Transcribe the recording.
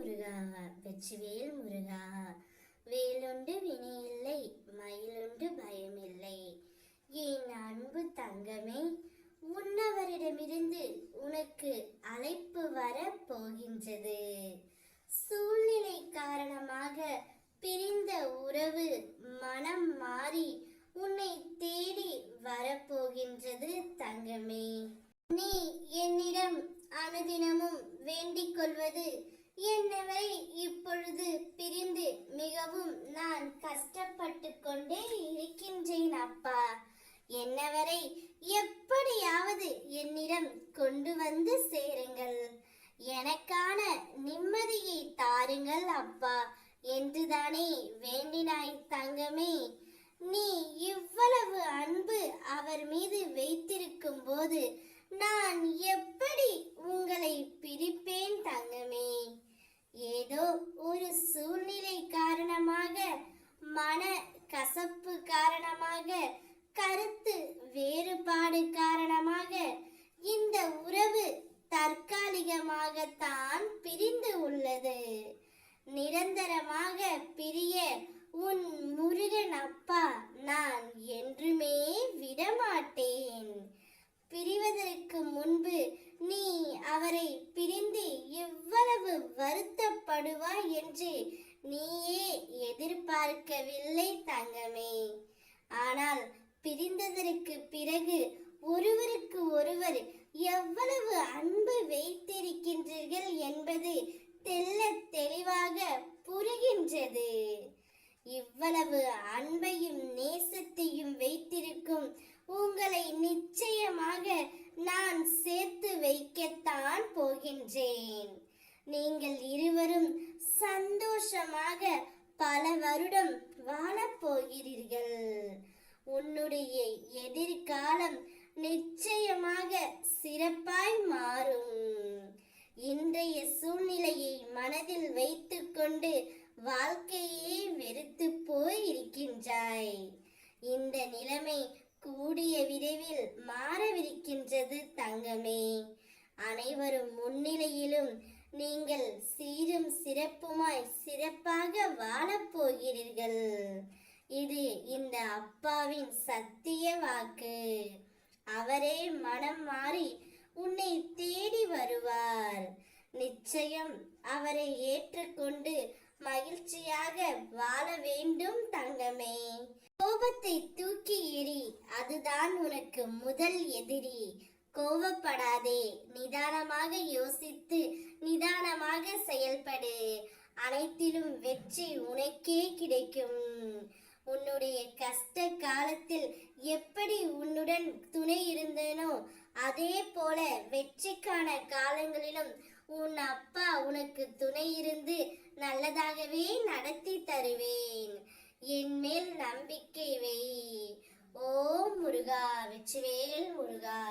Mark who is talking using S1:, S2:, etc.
S1: முருகா வெற்றிவேல் முருகா. வேலுண்டு வினையில்லை மயிலுண்டு பயமில்லை. என் அன்பு தங்கமே உன்னவரிடமிருந்து உனக்கு அழைப்பு வர போகின்றது. சூழ்நிலை காரணமாக பிரிந்த உறவு மனம் மாறி உன்னை தேடி வரப்போகின்றது தங்கமே. நீ என்னிடம் அனுதினமும் கொள்வது. என்னவை இப்பொழுது பிரிந்து மிகவும் நான் கஷ்டப்பட்டு கொண்டே இருக்கின்றேன் அப்பா. என்னவரை எப்படியாவது என்னிடம் கொண்டு வந்து சேருங்கள். எனக்கான நிம்மதியை தாருங்கள் அப்பா. என்றுதானே வேண்டினாய் தங்கமே. நீ இவ்வளவு அன்பு அவர் மீது வைத்திருக்கும் போது நான் எப்படி உங்கள் பிரிப்பேன் தங்கமே ஏதோ ஒரு சூழ்நிலை காரணமாக மன கசப்பு காரணமாக கருத்து வேறுபாடு காரணமாக இந்த உறவு தற்காலிகமாகத்தான் பிரிந்து உள்ளது. நிரந்தரமாக பிரிய உன் முருகன் அப்பா நான் என்றுமே விடமாட்டேன். பிரிவதற்கு முன்பு நீ அவரை பிரிந்து எவ்வளவு வருத்தப்படுவாய் என்று நீயே எதிர்பார்க்கவில்லை தங்கமே. ஆனால் பிரிந்ததற்கு பிறகு ஒருவருக்கு ஒருவர் எவ்வளவு அன்பு வைத்திருக்கின்றீர்கள் என்பது தெல்ல தெளிவாக புரிகின்றது. இவ்வளவு அன்பையும் நேசத்தையும் வைத்திருக்கும் உங்களை நிச்சயமாக நான் சேர்த்து வைக்கத்தான் போகின்றேன். நீங்கள் இருவரும் சந்தோஷமாக பல வருடம் வாழப்போகிறீர்கள் உன்னுடைய எதிர்காலம் நிச்சயமாக சிறப்பாய் மாறும். இன்றைய சூழ்நிலையை மனதில் வைத்துக்கொண்டு வாழ்க்கையே வெறுத்து போய் இருக்கின்றாய் இந்த நிலைமை கூடிய விரைவில் மாறவிருக்கின்றது தங்கமே. அனைவரும் முன்னிலையிலும் நீங்கள் சீரும் சிறப்புமாய் சிறப்பாக வாழப்போகிறீர்கள் இது இந்த அப்பாவின் சத்திய வாக்கு. அவரே மனம் மாறி உன்னை தேடி வருவார். நிச்சயம் அவரை ஏற்றுக்கொண்டு மகிழ்ச்சியாக வாழ வேண்டும் தங்கமே. கோபத்தை தூக்கி எறி அதுதான் உனக்கு முதல் எதிரி. கோபப்படாதே நிதானமாக யோசித்து நிதானமாக செயல்படு. அனைத்திலும் வெற்றி உனக்கே கிடைக்கும். உன்னுடைய கஷ்ட காலத்தில் எப்படி உன்னுடன் துணை இருந்தேனோ அதே போல வெற்றிக்கான காலங்களிலும் உன் அப்பா உனக்கு துணை இருந்து நல்லதாகவே நடத்தி தருவேன். என் மேல் நம்பிக்கை வை. ஓ முருகா வெற்றிவேல் முருகா.